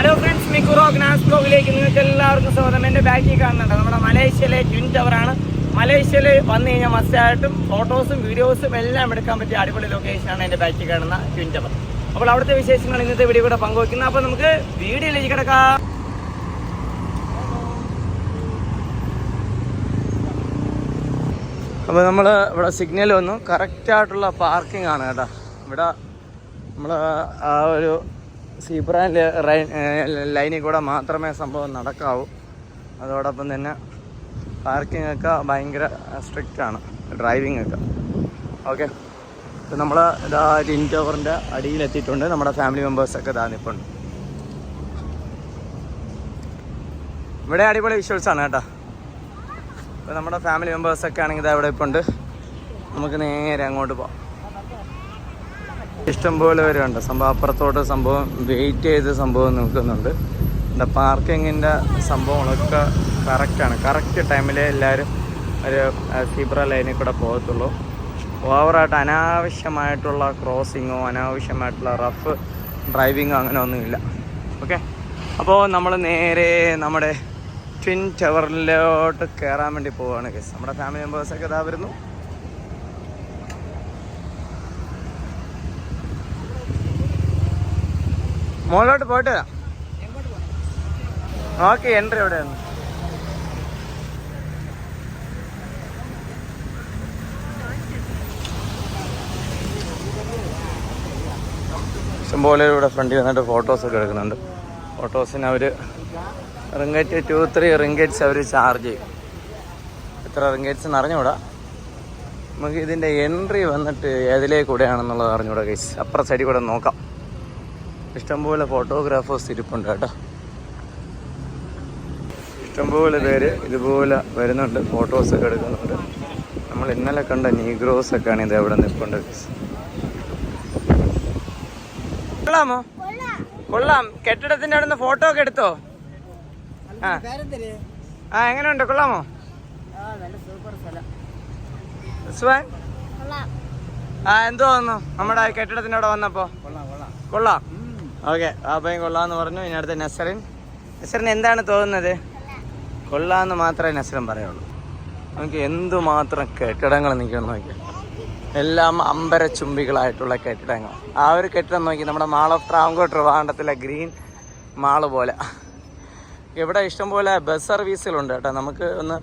Hello friends മിക്കുറോ ബ്ലോഗിലേക്ക് നിങ്ങൾക്ക് എല്ലാവർക്കും സ്വാഗതം. എന്റെ ബാക്കിൽ കാണുന്നുണ്ട് നമ്മുടെ മലേഷ്യയിലെ ട്വിൻ ടവറാണ് മലേഷ്യയിൽ വന്നു കഴിഞ്ഞാൽ മസ്റ്റായിട്ടും ഫോട്ടോസും വീഡിയോസും എല്ലാം എടുക്കാൻ പറ്റിയ അടിപൊളി ലൊക്കേഷനാണ് എന്റെ ബാക്കിൽ കാണുന്ന ട്വിൻ ടവർ. അപ്പോൾ അവിടുത്തെ വിശേഷങ്ങൾ ഇന്നത്തെ വീഡിയോ കൂടെ പങ്കുവയ്ക്കുന്നത് അപ്പോൾ നമുക്ക് വീഡിയോയിലേക്ക് കിടക്കാം. അപ്പോൾ നമ്മൾ ഇവിടെ സിഗ്നൽ വന്നു. കറക്റ്റായിട്ടുള്ള പാർക്കിംഗ് ആണ് കേട്ടോ. ഇവിടെ നമ്മൾ ആ ഒരു സീബ്ര ലൈനിൽ കൂടെ മാത്രമേ സംഭവം നടക്കാവൂ. അതോടൊപ്പം തന്നെ പാർക്കിംഗ് ഒക്കെ ഭയങ്കര സ്ട്രിക്റ്റ് ആണ്. ഡ്രൈവിംഗ് ഒക്കെ. ഓക്കെ ഇപ്പം നമ്മൾ ഇതാ ടിൻ ടവറിന്റെ അടിയിലെത്തിയിട്ടുണ്ട് നമ്മുടെ ഫാമിലി മെമ്പേഴ്സൊക്കെ ഇതാ നിൽപ്പുണ്ട് ഇവിടെ അടിപൊളി വിഷ്വൽസാണ് കേട്ടോ. ഇപ്പം നമ്മുടെ ഫാമിലി മെമ്പേഴ്സൊക്കെ ആണെങ്കിൽ ഇതാ ഇവിടെ ഇപ്പോൾ ഉണ്ട് നമുക്ക് നേരെ അങ്ങോട്ട് പോവാം. ഇഷ്ടംപോലെ വരുന്നുണ്ട് സംഭവം അപ്പുറത്തോട്ട് സംഭവം വെയിറ്റ് ചെയ്ത് സംഭവം നിൽക്കുന്നുണ്ട്. എന്റെ പാർക്കിങ്ങിന്റെ സംഭവങ്ങളൊക്കെ കറക്റ്റാണ് കറക്റ്റ് ടൈമിൽ എല്ലാവരും ഒരു സീബ്ര ലൈനിൽ കൂടെ പോകത്തുള്ളൂ. ഓവറായിട്ട് അനാവശ്യമായിട്ടുള്ള ക്രോസിങ്ങോ അനാവശ്യമായിട്ടുള്ള റഫ് ഡ്രൈവിങ്ങോ അങ്ങനെ ഒന്നുമില്ല. ഓക്കെ അപ്പോൾ നമ്മൾ നേരെ നമ്മുടെ ട്വിൻ ടവറിലോട്ട് കയറാൻ വേണ്ടി പോവുകയാണ് കേസ് നമ്മുടെ ഫാമിലി മെമ്പേഴ്സൊക്കെ ഇതാ വരുന്നു. മുകളിലോട്ട് പോയിട്ട് വരാം. ഓക്കെ എൻട്രി എവിടെയാണ് ഇഷ്ടംപോലെ ഇവിടെ ഫ്രണ്ടിൽ വന്നിട്ട് ഫോട്ടോസൊക്കെ എടുക്കുന്നുണ്ട്. ഫോട്ടോസിന് അവർ റിങ്കേറ്റ് ടു ത്രീ റിങ്കേറ്റ്സ് അവർ ചാർജ് ചെയ്യും. എത്ര റിങ്കേറ്റ്സ് എന്ന് അറിഞ്ഞൂടാ നമുക്ക് ഇതിന്റെ എൻട്രി വന്നിട്ട് ഏതിലേ കൂടെയാണെന്നുള്ളത് അറിഞ്ഞൂടാ കേസ് അപ്പുറ സൈഡിൽ കൂടെ നോക്കാം. ഇഷ്ടംപോലെ ഫോട്ടോഗ്രാഫേഴ്സ് ഇരിപ്പുണ്ട് കേട്ടോ. ഇഷ്ടംപോലെ പേര് ഇതുപോലെ വരുന്നുണ്ട് ഫോട്ടോസൊക്കെ എടുക്കുന്നുണ്ട്. നമ്മൾ ഇന്നലെ കണ്ട നീഗ്രോസ് ഒക്കെയാണ് ഇത് എവിടെ നിൽപ്പുണ്ട്. കൊള്ളാമോ? കൊള്ളാം. കെട്ടിടത്തിന്റെ അവിടെ നിന്ന് ഫോട്ടോ ഒക്കെ എടുത്തോ? ആ. ആ എങ്ങനെയുണ്ട്? കൊള്ളാമോ? ആ എന്തോ തോന്നുന്നു നമ്മുടെ കെട്ടിടത്തിന്റെ അവിടെ വന്നപ്പോ? കൊള്ളാം. ഓക്കെ പയ്യൻ കൊള്ളാന്ന് പറഞ്ഞു. ഇനി അടുത്ത നസറിൻ. നസറിന് എന്താണ് തോന്നുന്നത്? കൊള്ളാന്ന് മാത്രമേ നസറിൻ പറയുള്ളൂ. നമുക്ക് എന്തുമാത്രം കെട്ടിടങ്ങൾ നിൽക്കണം നോക്കി എല്ലാം അമ്പരച്ചുംബികളായിട്ടുള്ള കെട്ടിടങ്ങൾ. ആ ഒരു കെട്ടിടം നോക്കി നമ്മുടെ മാൾ ഓഫ് ട്രാവങ്കോട്ട് വാണ്ടത്തിലെ ഗ്രീൻ മാൾ പോലെ. ഇവിടെ ഇഷ്ടംപോലെ ബസ് സർവീസുകളുണ്ട് കേട്ടോ. നമുക്ക് ഒന്ന്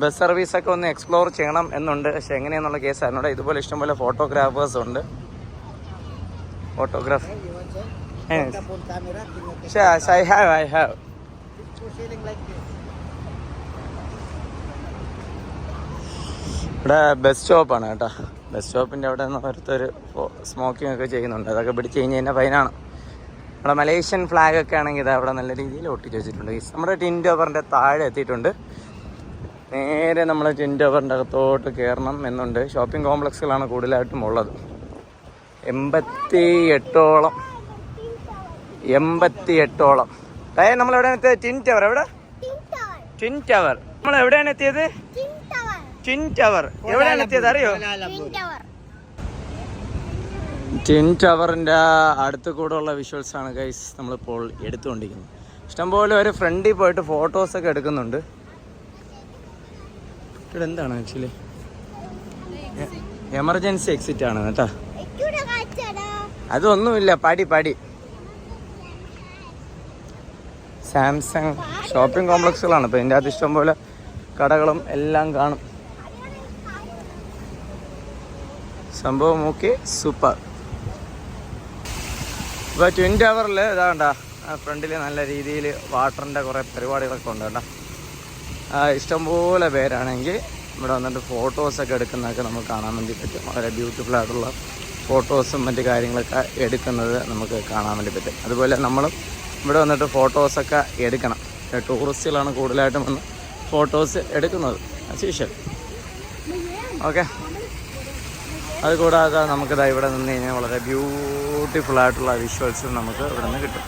ബസ് സർവീസൊക്കെ ഒന്ന് എക്സ്പ്ലോർ ചെയ്യണം എന്നുണ്ട്. പക്ഷെ എങ്ങനെയാണെന്നുള്ള കേസായിരുന്നു. ഇതുപോലെ ഇഷ്ടംപോലെ ഫോട്ടോഗ്രാഫേഴ്സ് ഉണ്ട്. Photograph I have I have. ഇവിടെ ബസ് സ്റ്റോപ്പാണ് കേട്ടോ. ബസ് സ്റ്റോപ്പിന്റെ അവിടെ നിന്ന് ഓരോരുത്തർ സ്മോക്കിംഗ് ഒക്കെ ചെയ്യുന്നുണ്ട്. അതൊക്കെ പിടിച്ച് കഴിഞ്ഞ് കഴിഞ്ഞാൽ ഫൈനാണ് നമ്മുടെ മലേഷ്യൻ ഫ്ലാഗ് ഒക്കെ ആണെങ്കിൽ ഇത് അവിടെ നല്ല രീതിയിൽ ഒട്ടിച്ച് വെച്ചിട്ടുണ്ട്. നമ്മുടെ ടിൻ ടോവറിന്റെ താഴെ എത്തിയിട്ടുണ്ട്. നേരെ നമ്മൾ ടിൻ ടോവറിന്റെ അകത്തോട്ട് കയറണം എന്നുണ്ട്. ഷോപ്പിംഗ് കോംപ്ലക്സുകളാണ് കൂടുതലായിട്ടും ഉള്ളത്. എൺപത്തി എട്ടോളം എൺപത്തി എട്ടോളം അതായത് നമ്മൾ എവിടെയാണ് എത്തിയത്? ടിൻ ടവർ എവിടെ? Twin tower. നമ്മൾ എവിടെയാണ് എത്തിയത്? Twin tower. എവിടെയാണ് എത്തിയത്? അറിയോ? ടിൻ ടവറിന്റെ അടുത്ത് കൂടെ ഉള്ള വിഷ്വൽസ് ആണ് ഗൈസ് നമ്മളിപ്പോൾ എടുത്തുകൊണ്ടിരിക്കുന്നത്. ഇഷ്ടംപോലെ ഒരു ഫ്രണ്ടിൽ പോയിട്ട് ഫോട്ടോസ് ഒക്കെ എടുക്കുന്നുണ്ട്. ഇവിടെ എന്താണ് ആക്ച്വലി? എമർജൻസി എക്സിറ്റ് ആണ് കേട്ടോ അതൊന്നുമില്ല പടി പടി. സാംസങ് ഷോപ്പിംഗ് കോംപ്ലക്സുകളാണ്. അപ്പോൾ ഇതിന്റെ അകത്ത് ഇഷ്ടംപോലെ കടകളും എല്ലാം കാണും. സംഭവം ഓക്കെ സൂപ്പർ. ഇപ്പോൾ ട്വിൻ ടവറിൽ ഇതാണ്ട ഫ്രണ്ടിൽ നല്ല രീതിയിൽ വാട്ടറിന്റെ കുറേ പരിപാടികളൊക്കെ ഉണ്ട് കേട്ടോ ഇഷ്ടംപോലെ പേരാണെങ്കിൽ ഇവിടെ വന്നിട്ട് ഫോട്ടോസൊക്കെ എടുക്കുന്നതൊക്കെ നമുക്ക് കാണാൻ വേണ്ടി പറ്റും. വളരെ ബ്യൂട്ടിഫുൾ ആയിട്ടുള്ള ഫോട്ടോസും മറ്റു കാര്യങ്ങളൊക്കെ എടുക്കുന്നത് നമുക്ക് കാണാൻ വേണ്ടി പറ്റും. അതുപോലെ നമ്മളും ഇവിടെ വന്നിട്ട് ഫോട്ടോസൊക്കെ എടുക്കണം. ടൂറിസ്റ്റുകളാണ് കൂടുതലായിട്ടും വന്ന് ഫോട്ടോസ് എടുക്കുന്നത്. അസീഷ്യൽ ഓക്കെ അതുകൂടാതെ നമുക്ക് നമുക്കിതാ ഇവിടെ നിന്ന് കഴിഞ്ഞാൽ വളരെ ബ്യൂട്ടിഫുൾ ആയിട്ടുള്ള വിഷ്വൽസ് നമുക്ക് ഇവിടെ നിന്ന് കിട്ടും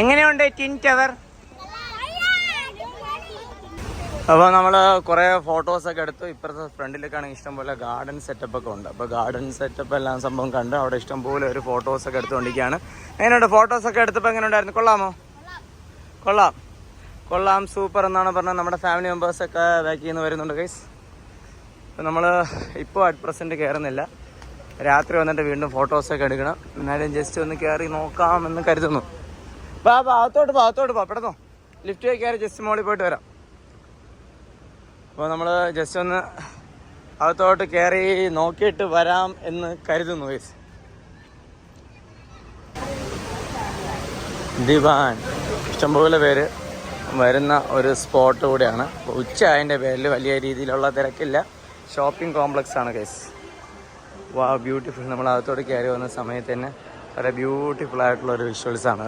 എങ്ങനെയുണ്ട് ടിൻ ടവർ? അപ്പോൾ നമ്മൾ കുറേ ഫോട്ടോസൊക്കെ എടുത്തു. ഇപ്പുറത്തെ ഫ്രണ്ടിലേക്കാണെങ്കിൽ ഇഷ്ടംപോലെ ഗാർഡൻ സെറ്റപ്പ് ഒക്കെ ഉണ്ട്. അപ്പോൾ ഗാർഡൻ സെറ്റപ്പ് എല്ലാം സംഭവം കണ്ട് അവിടെ ഇഷ്ടംപോലെ ഒരു ഫോട്ടോസൊക്കെ എടുത്തുകൊണ്ടിരിക്കുകയാണ്. എങ്ങനെയുണ്ട് ഫോട്ടോസൊക്കെ എടുത്തപ്പോൾ എങ്ങനെ ഉണ്ടായിരുന്നു കൊള്ളാമോ? കൊള്ളാം. കൊള്ളാം. സൂപ്പർ എന്നാണ് പറഞ്ഞത്. നമ്മുടെ ഫാമിലി മെമ്പേഴ്സൊക്കെ ബാക്കിൽ നിന്ന് വരുന്നുണ്ട് ഗൈസ് അപ്പോൾ നമ്മൾ ഇപ്പോൾ അറ്റ് പ്രസന്റ് കയറുന്നില്ല രാത്രി വന്നിട്ട് വീണ്ടും ഫോട്ടോസൊക്കെ എടുക്കണം. എന്നാലും ജസ്റ്റ് ഒന്ന് കയറി നോക്കാമെന്ന് കരുതുന്നു. ബാ ഭാഗത്തോട്ട് അകത്തോട്ട് പോ അകത്തോട്ട് ലിഫ്റ്റ് കയറി ജസ്റ്റ് മോളിൽ പോയിട്ട് വരാം. അപ്പോൾ നമ്മൾ ജസ്റ്റ് ഒന്ന് അകത്തോട്ട് കയറി നോക്കിയിട്ട് വരാം എന്ന് കരുതുന്നു ഗൈസ് ദിവാൻ. ഇഷ്ടംപോലെ പേര് വരുന്ന ഒരു സ്പോട്ട് കൂടെയാണ്. ഉച്ച അതിന്റെ പേരിൽ വലിയ രീതിയിലുള്ള തിരക്കില്ല. ഷോപ്പിംഗ് കോംപ്ലക്സ് ആണ് കേസ് വാ ബ്യൂട്ടിഫുൾ നമ്മൾ അകത്തോട്ട് കയറി വന്ന സമയത്ത് തന്നെ വളരെ ബ്യൂട്ടിഫുൾ ആയിട്ടുള്ള ഒരു വിഷ്വൽസ് ആണ്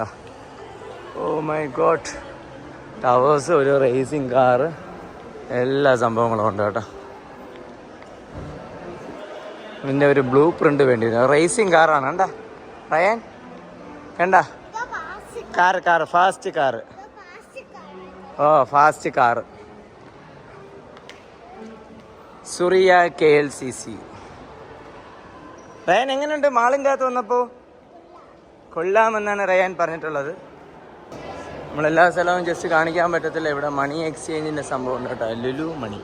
ഓ മൈ ഗോഡ് ടവേഴ്സ് ഒരു റേസിംഗ് കാറ് എല്ലാ സംഭവങ്ങളും ഉണ്ട് കേട്ടോ. ഇതിന്റെ ഒരു ബ്ലൂ പ്രിന്റ് വേണ്ടി റേസിംഗ് കാറാണ് കണ്ടാ? റയൻ കണ്ട? Car car fast car oh fast car Suria K L C C Ryan എങ്ങനെയുണ്ട്? മാളിന്റെ അകത്ത് വന്നപ്പോൾ കൊള്ളാമെന്നാണ് റയാൻ പറഞ്ഞിട്ടുള്ളത്. നമ്മളെല്ലാ സ്ഥലവും ജസ്റ്റ് കാണിക്കാൻ പറ്റത്തില്ല. ഇവിടെ മണി എക്സ്ചേഞ്ചിന്റെ സംഭവം ഉണ്ട് കേട്ടോ. Lulu money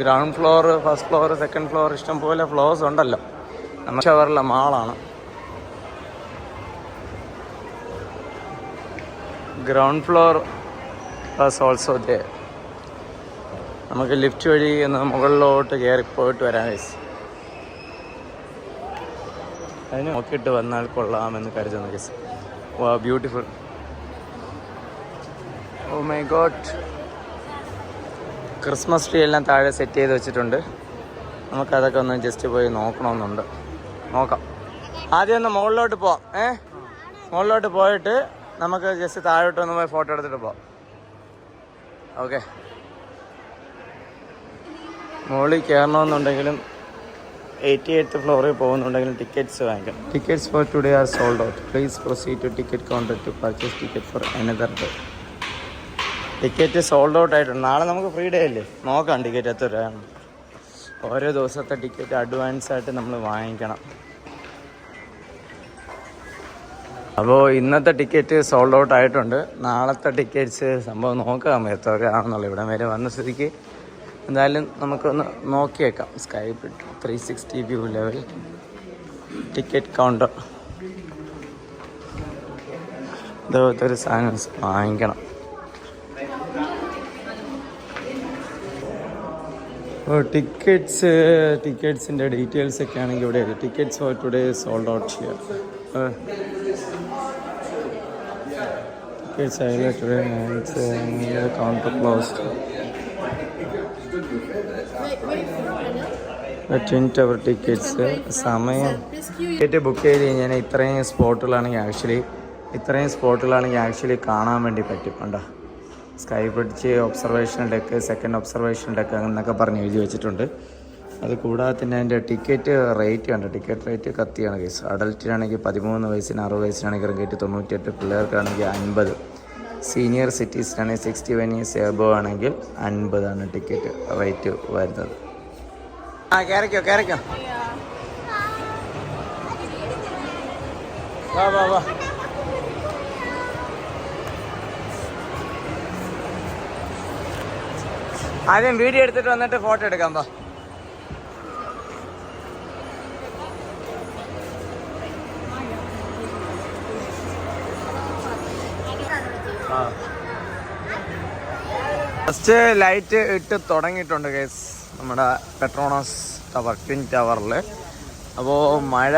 ground floor first floor second floor ഇഷ്ടം പോലെ ഫ്ലോർസ് ഉണ്ടല്ലോ. നമ്മൾ ഷവറിലെ മാളാണ് ഗ്രൗണ്ട് ഫ്ലോർ പ്ലസ് ഓൾസോ ദേ നമുക്ക് ലിഫ്റ്റ് വഴി ഒന്ന് മുകളിലോട്ട് കയറി പോയിട്ട് വരാൻ ഗൈസ് അതിന് നോക്കിയിട്ട് വന്നാൽ കൊള്ളാമെന്ന് കരുതുന്നു guys wow beautiful oh my god Christmas tree എല്ലാം താഴെ സെറ്റ് ചെയ്ത് വെച്ചിട്ടുണ്ട്. നമുക്കതൊക്കെ ഒന്ന് ജസ്റ്റ് പോയി നോക്കണമെന്നുണ്ട്. നോക്കാം. ആദ്യം ഒന്ന് മുകളിലോട്ട് പോവാം. ഏ? മുകളിലോട്ട് പോയിട്ട് നമുക്ക് ജസ്റ്റ് താഴോട്ട് ഒന്ന് പോയി ഫോട്ടോ എടുത്തിട്ട് പോവാം. ഓക്കെ മുകളിൽ കയറണമെന്നുണ്ടെങ്കിലും എയ്റ്റി എയ്ത്ത് ഫ്ലോറിൽ പോകുന്നുണ്ടെങ്കിൽ ടിക്കറ്റ്സ് വാങ്ങിക്കണം. Tickets for today are sold out please proceed to ticket counter to purchase ticket for another day ticket sold out ആയിട്ടുണ്ട്. നാളെ നമുക്ക് ഫ്രീ ഡേ അല്ലേ? നോക്കാം ടിക്കറ്റ് എത്ര രൂപയാണ് ഓരോ ദിവസത്തെ ടിക്കറ്റ് അഡ്വാൻസ് ആയിട്ട് നമ്മൾ വാങ്ങിക്കണം. അപ്പോൾ ഇന്നത്തെ ടിക്കറ്റ് സോൾഡ് ഔട്ട് ആയിട്ടുണ്ട്. നാളത്തെ ടിക്കറ്റ്സ് സംഭവം നോക്കാം എത്ര രൂപയാണെന്നുള്ളത് ഇവിടെ വരെ വന്ന സ്ഥിതിക്ക്. എന്തായാലും നമുക്കൊന്ന് നോക്കിയേക്കാം. Sky bridge three sixty view level ticket counter ഇതുപോലത്തെ ഒരു സാധനം വാങ്ങിക്കണം. അപ്പോൾ ടിക്കറ്റ്സ് ടിക്കറ്റ്സിന്റെ ഡീറ്റെയിൽസ് ഒക്കെ ആണെങ്കിൽ ഇവിടെ tickets for today sold out ചെയ്യാം ടിക്കറ്റ്സ് ആയാലും today counter closed twin tower tickets സമയം. ടിക്കറ്റ് ബുക്ക് ചെയ്ത് കഴിഞ്ഞാൽ ഇത്രയും സ്പോട്ടുകളാണെങ്കിൽ ആക്ച്വലി ഇത്രയും സ്പോട്ടുകളാണെങ്കിൽ ആക്ച്വലി കാണാൻ വേണ്ടി പറ്റും. ഉണ്ടോ sky bridge observation deck second observation deck എന്നൊക്കെ പറഞ്ഞ് എഴുതി വെച്ചിട്ടുണ്ട്. അത് കൂടാതെ തന്നെ അതിന്റെ ടിക്കറ്റ് റേറ്റ് കണ്ടോ? ടിക്കറ്റ് റേറ്റ് കത്തിയാണ് കേസ് അഡൽറ്റിനാണെങ്കിൽ പതിമൂന്ന് വയസ്സിന് അറുപത് വയസ്സിനാണെങ്കിൽ റേറ്റ് തൊണ്ണൂറ്റിയെട്ട് പിള്ളേർക്കാണെങ്കിൽ അൻപത്. സീനിയർ സിറ്റീസിനാണെങ്കിൽ സിക്സ്റ്റി വൺ ഇയേഴ്സ് എബോ ആണെങ്കിൽ അൻപതാണ് ടിക്കറ്റ് റേറ്റ് വരുന്നത്. ആ കയറിക്കോ കയറിക്കോ വാ വാ വാ. ആദ്യം വീഡിയോ എടുത്തിട്ട് വന്നിട്ട് ഫോട്ടോ എടുക്കാം വാ. ഫസ്റ്റ് ലൈറ്റ് ഇട്ട് തുടങ്ങിയിട്ടുണ്ട് കേസ് നമ്മുടെ പെട്രോണസ് ടവർ ട്വിൻ ടവറിൽ അപ്പോൾ മഴ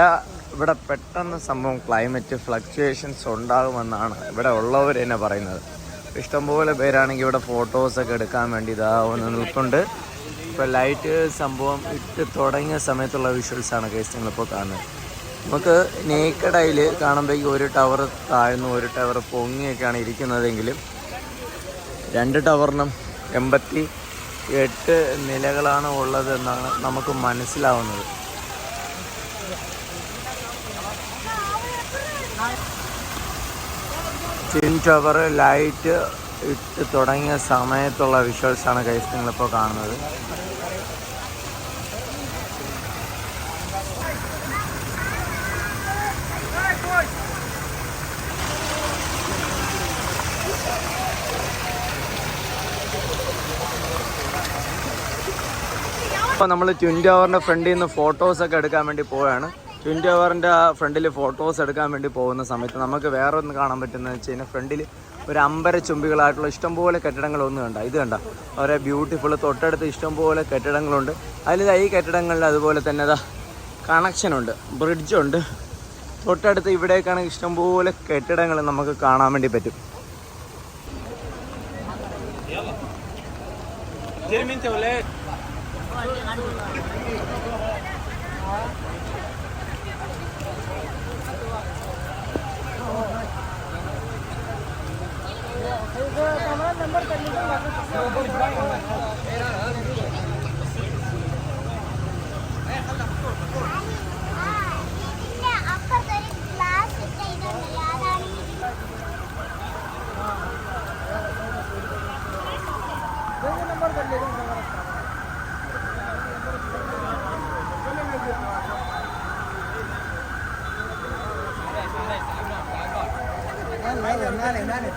ഇവിടെ പെട്ടെന്ന് സംഭവം ക്ലൈമറ്റ് ഫ്ലക്ച്വേഷൻസ് ഉണ്ടാകുമെന്നാണ് ഇവിടെ ഉള്ളവർ തന്നെ പറയുന്നത്. ഇഷ്ടംപോലെ പേരാണെങ്കിൽ ഇവിടെ ഫോട്ടോസൊക്കെ എടുക്കാൻ വേണ്ടി ഇതാ ഒന്ന് നിൽപ്പുണ്ട്. ഇപ്പോൾ ലൈറ്റ് സംഭവം ഇട്ട് തുടങ്ങിയ സമയത്തുള്ള വിഷ്വൽസാണ് കേസ് നിങ്ങളിപ്പോൾ കാണുന്നത്. നമുക്ക് നേക്കടയിൽ കാണുമ്പോഴേക്കും ഒരു ടവർ താഴ്ന്നു ഒരു ടവർ പൊങ്ങിയൊക്കെയാണ് ഇരിക്കുന്നതെങ്കിലും രണ്ട് ടവറിനും എൺപത്തി എട്ട് നിലകളാണ് ഉള്ളതെന്നാണ് നമുക്ക് മനസ്സിലാവുന്നത്. ട്വിൻ ടവർ ലൈറ്റ് ഇട്ട് തുടങ്ങിയ സമയത്തുള്ള വിഷ്വൽസാണ് കൈസ് നിങ്ങളിപ്പോൾ കാണുന്നത്. അപ്പോൾ നമ്മൾ ട്വിൻ ടവറിന്റെ ഫ്രണ്ടിൽ നിന്ന് ഫോട്ടോസൊക്കെ എടുക്കാൻ വേണ്ടി പോവുകയാണ് ട്വിൻ ടവറിന്റെ ഫ്രണ്ടിൽ ഫോട്ടോസ് എടുക്കാൻ വേണ്ടി പോകുന്ന സമയത്ത് നമുക്ക് വേറെ ഒന്ന് കാണാൻ പറ്റുന്നത് വെച്ച് കഴിഞ്ഞാൽ ഫ്രണ്ടിൽ ഒരു അമ്പര ചുംബികളായിട്ടുള്ള ഇഷ്ടംപോലെ കെട്ടിടങ്ങളൊന്നും കണ്ട. ഇത് കണ്ട. അവരെ ബ്യൂട്ടിഫുൾ തൊട്ടടുത്ത് ഇഷ്ടംപോലെ കെട്ടിടങ്ങളുണ്ട്. അതിൽ ഈ കെട്ടിടങ്ങളിൽ അതുപോലെ തന്നെ അതാ കണക്ഷനുണ്ട് ബ്രിഡ്ജുണ്ട് തൊട്ടടുത്ത് ഇവിടേക്കാണെങ്കിൽ ഇഷ്ടംപോലെ കെട്ടിടങ്ങൾ നമുക്ക് കാണാൻ വേണ്ടി പറ്റും. itu Nomor مالك مالك مالك